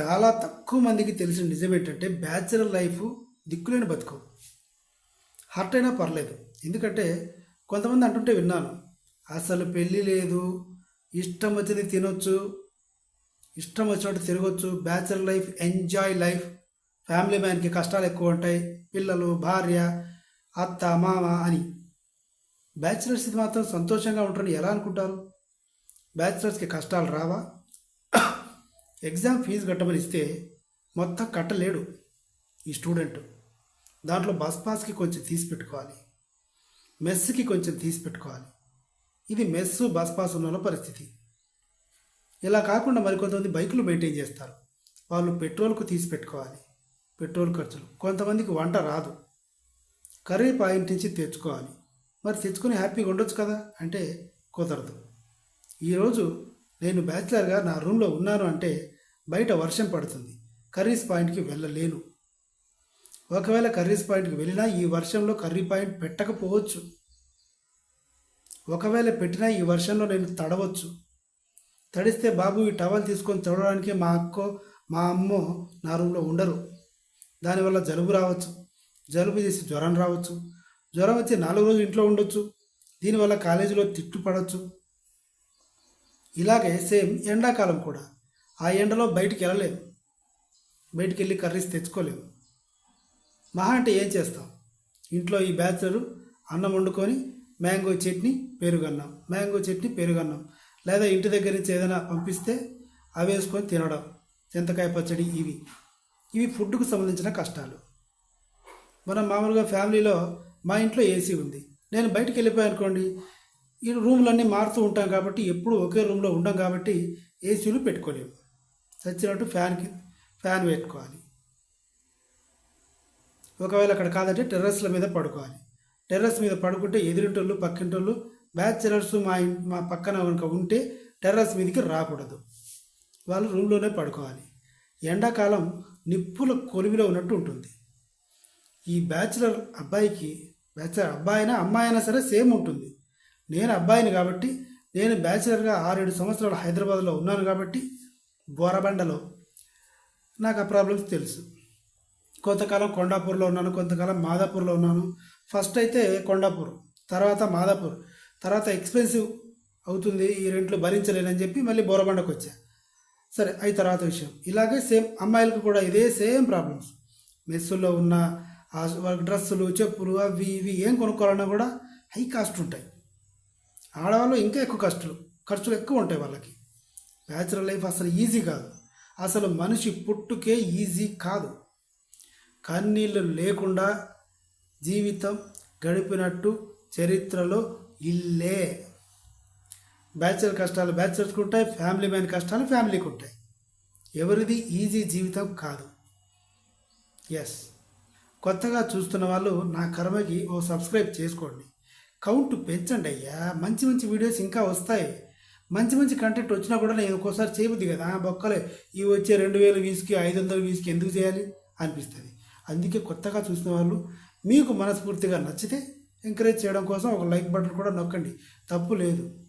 చాలా తక్కువ మందికి తెలిసిన నిజం ఏంటంటే బ్యాచులర్ లైఫ్ దిక్కులేని బతుకు. హర్ట్ అయినా పర్లేదు. ఎందుకంటే కొంతమంది అంటుంటే విన్నాను అసలు పెళ్ళి లేదు ఇష్టం వచ్చింది తినొచ్చు ఇష్టం వచ్చినట్టు తిరగొచ్చు bachelor life enjoy life family మ్యాన్కి కష్టాలు ఎక్కువ ఉంటాయి పిల్లలు భార్య అత్త మామ అని. బ్యాచులర్స్ మాత్రం సంతోషంగా ఉంటారని ఎలా అనుకుంటారు? బ్యాచులర్స్కి కష్టాలు రావా? ఎగ్జామ్ ఫీజు కట్టమని ఇస్తే మొత్తం కట్టలేడు ఈ స్టూడెంట్. దాంట్లో బస్ పాస్కి కొంచెం తీసి పెట్టుకోవాలి. మెస్కి కొంచెం తీసి పెట్టుకోవాలి. ఇది మెస్సు బస్ పాస్ ఉన్న పరిస్థితి. ఇలా కాకుండా మరికొంతమంది బైకులు మెయింటైన్ చేస్తారు. వాళ్ళు పెట్రోల్కు తీసి పెట్టుకోవాలి. పెట్రోల్ ఖర్చులు. కొంతమందికి వంట రాదు. కర్రీ పాయింట్ నుంచి తెచ్చుకోవాలి. మరి తెచ్చుకొని హ్యాపీగా ఉండొచ్చు కదా? అంటే కుదరదు. ఈరోజు నేను బ్యాచిలర్గా నా రూమ్లో ఉన్నాను అంటే బయట వర్షం పడుతుంది. కర్రీస్ పాయింట్కి వెళ్ళలేను. ఒకవేళ కర్రీస్ పాయింట్కి వెళ్ళినా ఈ వర్షంలో కర్రీ పాయింట్ పెట్టకపోవచ్చు. ఒకవేళ పెట్టినా ఈ వర్షంలో నేను తడవచ్చు. తడిస్తే బాబు ఈ టవల్ తీసుకొని తడవడానికి మా అక్కో మా అమ్మో నా రూమ్లో ఉండరు. దానివల్ల జలుబు రావచ్చు. జలుబు చేసి జ్వరం రావచ్చు. జ్వరం వచ్చి నాలుగు రోజులు ఇంట్లో ఉండొచ్చు. దీనివల్ల కాలేజీలో తిట్టు పడవచ్చు ఇలాగే సేమ్ ఎండాకాలం కూడా. ఆ ఎండలో బయటికి వెళ్ళలేము బయటికి వెళ్ళి కర్రీస్ తెచ్చుకోలేము మహా అంటే ఏం చేస్తాం? ఇంట్లో ఈ బ్యాచులర్ అన్నం వండుకొని మ్యాంగో చట్నీ పెరుగన్నం. మ్యాంగో చట్నీ పెరుగన్నం. లేదా ఇంటి దగ్గర నుంచి ఏదైనా పంపిస్తే అవి వేసుకొని తినడం. చింతకాయ పచ్చడి ఇవి. ఇవి ఫుడ్కు సంబంధించిన కష్టాలు. మనం మామూలుగా ఫ్యామిలీలో మా ఇంట్లో ఏసీ ఉంది. నేను బయటికి వెళ్ళిపోయాను అనుకోండి ఈ రూమ్లన్నీ మారుతూ ఉంటాం కాబట్టి ఎప్పుడు ఒకే రూమ్లో ఉండం కాబట్టి ఏసీలు పెట్టుకోలేము. చచ్చినట్టు ఫ్యాన్కి ఫ్యాన్ పెట్టుకోవాలి. ఒకవేళ అక్కడ కాదంటే టెర్రస్ల మీద పడుకోవాలి. టెర్రస్ మీద పడుకుంటే ఎదురింటోళ్ళు పక్కింటోళ్ళు బ్యాచిలర్స్ మా మా పక్కన కనుక ఉంటే టెర్రస్ మీదకి రాకూడదు. వాళ్ళు రూమ్లోనే పడుకోవాలి. ఎండాకాలం నిప్పుల కొలువిలో ఉన్నట్టు ఉంటుంది. ఈ బ్యాచిలర్ అబ్బాయికి బ్యాచిలర్ అబ్బాయి అయినా అమ్మాయి అయినా సరే సేమ్ ఉంటుంది. నేను అబ్బాయిని కాబట్టి నేను బ్యాచిలర్గా ఆరేడు సంవత్సరాలు హైదరాబాద్లో ఉన్నాను కాబట్టి బోరబండలో. నాకు ఆ ప్రాబ్లమ్స్ తెలుసు. కొంతకాలం కొండాపూర్లో ఉన్నాను కొంతకాలం మాదాపూర్లో ఉన్నాను. ఫస్ట్ అయితే కొండాపూర్ తర్వాత మాదాపూర్ తర్వాత ఎక్స్పెన్సివ్ అవుతుంది ఈ రెంట్లు భరించలేనని చెప్పి మళ్ళీ బోరబండకు వచ్చా. సరే అయి తర్వాత విషయం. ఇలాగే సేమ్ అమ్మాయిలకు కూడా ఇదే సేమ్ ప్రాబ్లమ్స్. మెస్సుల్లో ఉన్న డ్రెస్సులు చెప్పులు అవి ఇవి ఏం కొనుక్కోవాలన్నా కూడా హై కాస్ట్ ఉంటాయి. ఆడవాళ్ళు ఇంకా ఎక్కువ ఖర్చులు ఖర్చులు ఎక్కువ ఉంటాయి వాళ్ళకి. బ్యాచులర్ లైఫ్ అసలు ఈజీ కాదు. అసలు మనిషి పుట్టుకే ఈజీ కాదు. కన్నీళ్ళు లేకుండా జీవితం గడిపినట్టు చరిత్రలో ఇల్లే. బ్యాచులర్ కష్టాలు బ్యాచులర్స్కి ఉంటాయి ఫ్యామిలీ మ్యాన్ కష్టాలు ఫ్యామిలీకి ఉంటాయి. ఎవరిది ఈజీ జీవితం కాదు. ఎస్ కొత్తగా చూస్తున్న వాళ్ళు నా కర్మకి ఓ సబ్స్క్రైబ్ చేసుకోండి. కౌంట్ పెంచండి అయ్యా. మంచి మంచి వీడియోస్ ఇంకా వస్తాయి. మంచి మంచి కంటెంట్ వచ్చినా కూడా నేను ఒక్కోసారి చేయబుద్ది కదా. ఆ బొక్కలే ఇవి వచ్చే రెండు వేల వీసుకి ఐదు వందల వీసుకి ఎందుకు చేయాలి అనిపిస్తుంది. అందుకే కొత్తగా చూసిన వాళ్ళు మీకు మనస్ఫూర్తిగా నచ్చితే ఎంకరేజ్ చేయడం కోసం ఒక లైక్ బటన్ కూడా నొక్కండి. తప్పు లేదు.